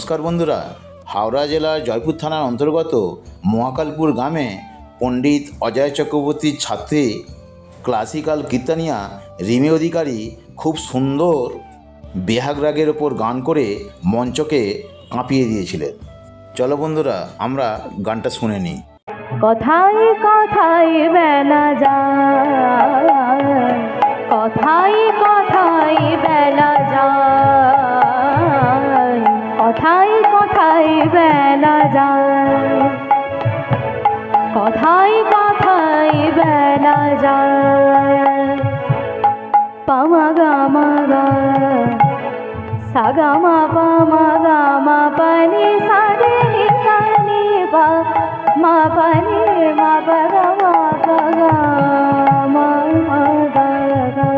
নমস্কার বন্ধুরা। হাওড়া জেলার জয়পুর থানার অন্তর্গত মহাকালপুর গ্রামে পণ্ডিত অজয় চক্রবর্তীর ছাত্রী ক্লাসিক্যাল কীর্তানিয়া রিমি অধিকারী খুব সুন্দর বেহাগ রাগের ওপর গান করে মঞ্চকে কাঁপিয়ে দিয়েছিলেন। চলো বন্ধুরা, আমরা গানটা শুনে নিই। কথায় কথায় বেলা যায় যায় পামা গা সাগা মা পামা সানি পা মা পানি মা পাগা মা পাগা মা মা গা গা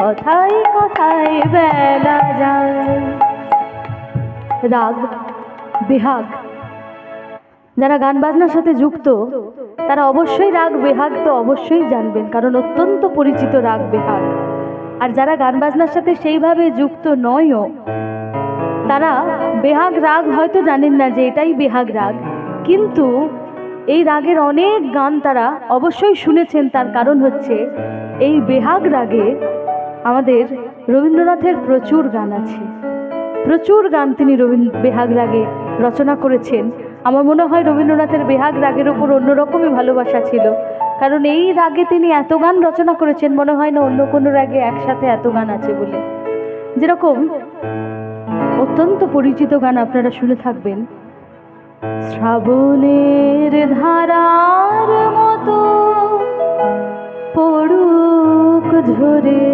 কথায় কথায় বেলা যায় রাগ বেহাগ যারা গান বাজনার সাথে যুক্ত, তারা অবশ্যই রাগ, বেহাগ তো অবশ্যই জানবেন, কারণ অত্যন্ত পরিচিত রাগ, বেহাগ। আর যারা গান বাজনার সাথে সেইভাবে যুক্ত নয়ও, তারা বেহাগ রাগ হয়তো জানেন না যে এটাই বেহাগ রাগ। কিন্তু এই রাগের অনেক গান তারা অবশ্যই শুনেছেন, তার কারণ হচ্ছে এই বেহাগ রাগে আমাদের রবীন্দ্রনাথের প্রচুর গান আছে। প্রচুর গান তিনি রবীন্দ্র, বেহাগ রাগে রচনা করেছেন। আমার মনে হয় রবীন্দ্রনাথের বেহাগ রাগের ওপর অন্যরকমই ভালোবাসা ছিল। কারণ এই রাগে তিনি এত গান রচনা করেছেন, মনে হয় না অন্য কোনো রাগে একসাথে এত গান আছে বলে। যেরকম অত্যন্ত পরিচিত গান আপনারা শুনে থাকবেন। শ্রাবণের ধারার মতো পড়ুক ঝরে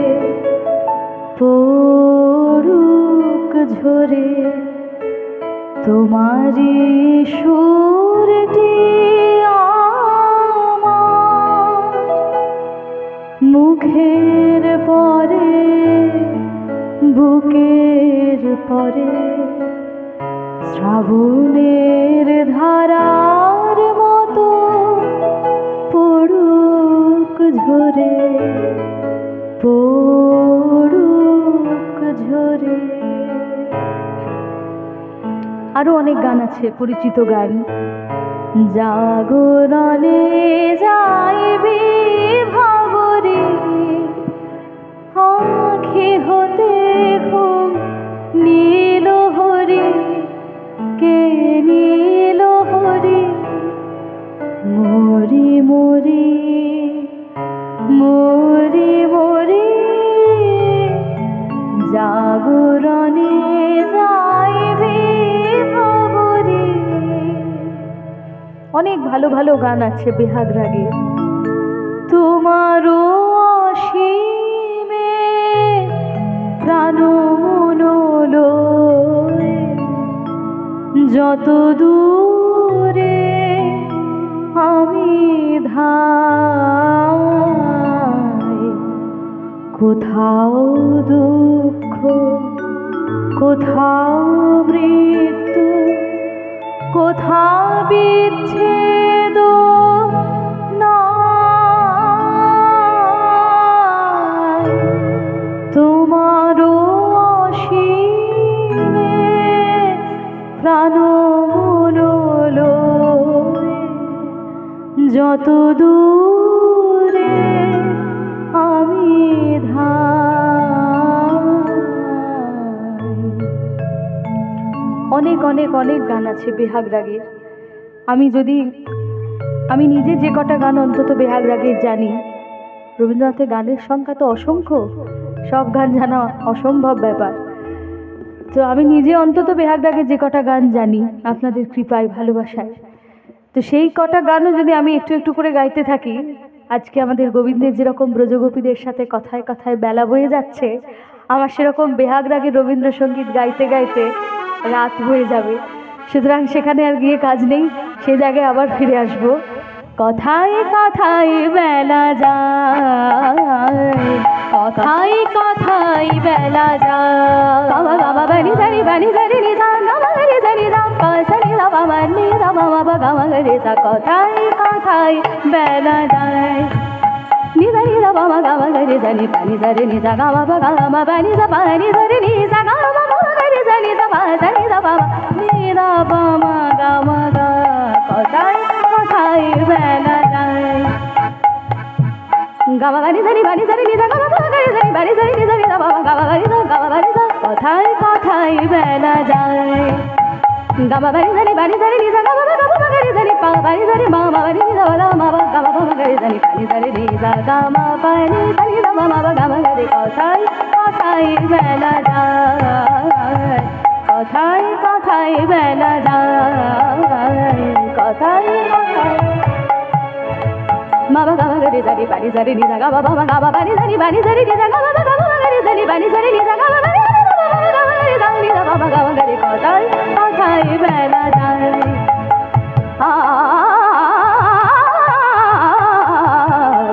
পড়ুক ঝরে। তোমারি সুরটি মুখের পরে বুকের পরে শ্রাবণের ধারার আরও অনেক গান আছে পরিচিত গান। জাগরণে যাইবি ভাবরে আখি হতে ঘুম ভালো ভালো গান আছে বেহাগ রাগে। তোমারও যত দূরে আমি কোথাও দুঃখ, কোথাও মৃত্যু, কোথাও বিচ্ছেদ অনেক অনেক অনেক গান আছে বেহাগ রাগের আমি যদি, আমি নিজে যে কটা গান অন্তত বেহাগ রাগের জানি। রবীন্দ্রনাথের গানের সংখ্যা তো অসংখ্য। সব গান জানা অসম্ভব ব্যাপার। তো আমি নিজে অন্তত বেহাগ রাগের যে কটা গান জানি আপনাদের কৃপায়, ভালোবাসায়। তো সেই কটা গানও যদি আমি একটু একটু করে গাইতে থাকি আজকে আমাদের গোবিন্দের যেরকম ব্রজগোপীদের সাথে কথায় কথায় বেলা বয়ে যাচ্ছে আমার সেরকম বেহাগ রাগের রবীন্দ্রসঙ্গীত গাইতে গাইতে রাত হয়ে যাবে সুতরাং সেখানে আর গিয়ে কাজ নেই সে জায়গায় আবার ফিরে আসব কথায় কথায় বেলা যায় কথায় কথায় বেলা যায় বাবা নি জানি বাবা নি দা বাবা বা গামা গানি যা কথায় কথায় বেলা যায়। নি জানি দা বাবা গামা গানি জানি পানি জানি নি যা গামা বা গামা বানি যা পানি জানি নি যা গামা বাবা রে সা নি দা পা সা নি পা মা নি দা গা গা বাবা বাবা গামা যা কোথায় কোথায় বেলা যায়। গামা বাড়ি জানি বাড়ি জানি নিজা গামা বাবা গামা গাড়ি জানি পা বাড়ি জানি মা মা বাড়ি নিজা বাবা মা বাবা গামা বাবা গাড়ি জানি পানি জানি নিজা গামা পানি জানি দা মা বাবা গামা গাড়ি কোথায় কোথায় বেলা যায় কোথায় কোথায় বেলা যায় কোথায় কোথায় Mama gama gari zari bani zari ni zaga baba mama gama bani zari bani zari ni zaga baba gama gari zari bani zari ni zaga baba gari baba gama gari zari ni zaga baba gama gari kotai kotai bela jai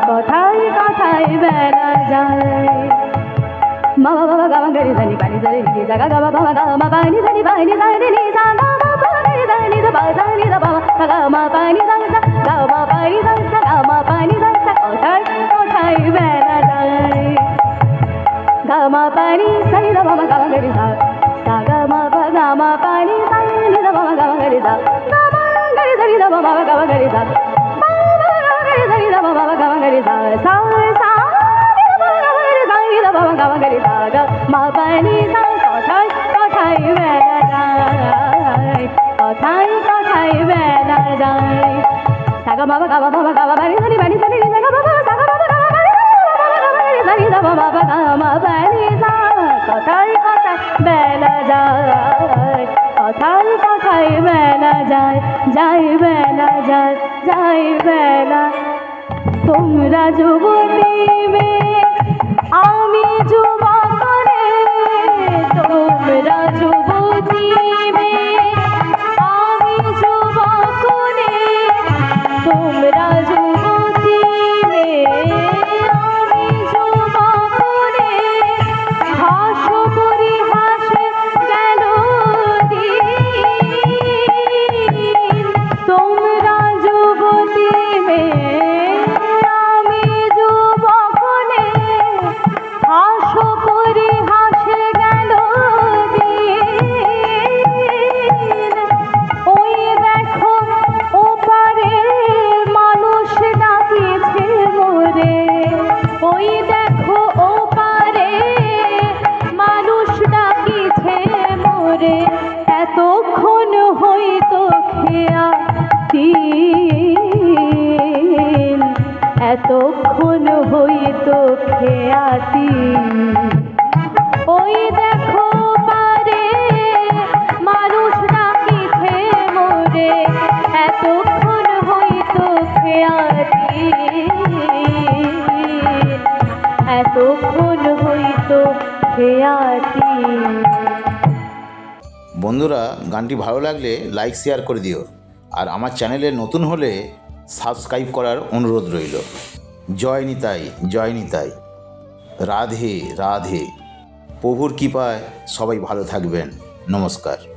কোথায় কোথায় বেলা যায় মামা বাবা gamma গাড়ি জানি পানি জানি নি জাগা গামা বাবা গামা পানি জানি পানি জানি নি জাগা বাবা গাড়ি জানি দা বা জানি দা বাবা গামা পানি জানি দা গামা পানি জানি দা গামা পানি জানি দা কোথায় কোথায় বেলা যায় গামা পানি জানি দা বাবা গামা গাড়ি দা বাবা গাড়ি বাবা বাবা সা বাবা মা পানি কোথায় কোথায় বেলা যায় কোথায় কোথায় বেলা যায় সাগা বাবা গামা বাবা গামা বাড়ি জানি বাড়ি জানি সাগা বাবা সাগা বাবা গামা বাড়ি বাবা জানি দা বাবা গামা পানি সা কোথায় কোথায় কোথায় কোথায় বেলা যায় যাই বেলা যায় যাই বেলা। তোমরা যুবতী মেয়ে খেয়াতি ওই দেখো পারে মানুষ ডাকিছে মোরে, এতক্ষণ হইতো খেয়াতি এতক্ষণ হইতো খেয়াতি বন্ধুরা, গানটি ভালো লাগলে লাইক, শেয়ার করে দিও। আর আমার চ্যানেলে নতুন হলে সাবস্ক্রাইব করার অনুরোধ রইল। জয় নিতাই জয় নিতাই। রাধে রাধে। প্রভুর কৃপায় সবাই ভালো থাকবেন। নমস্কার।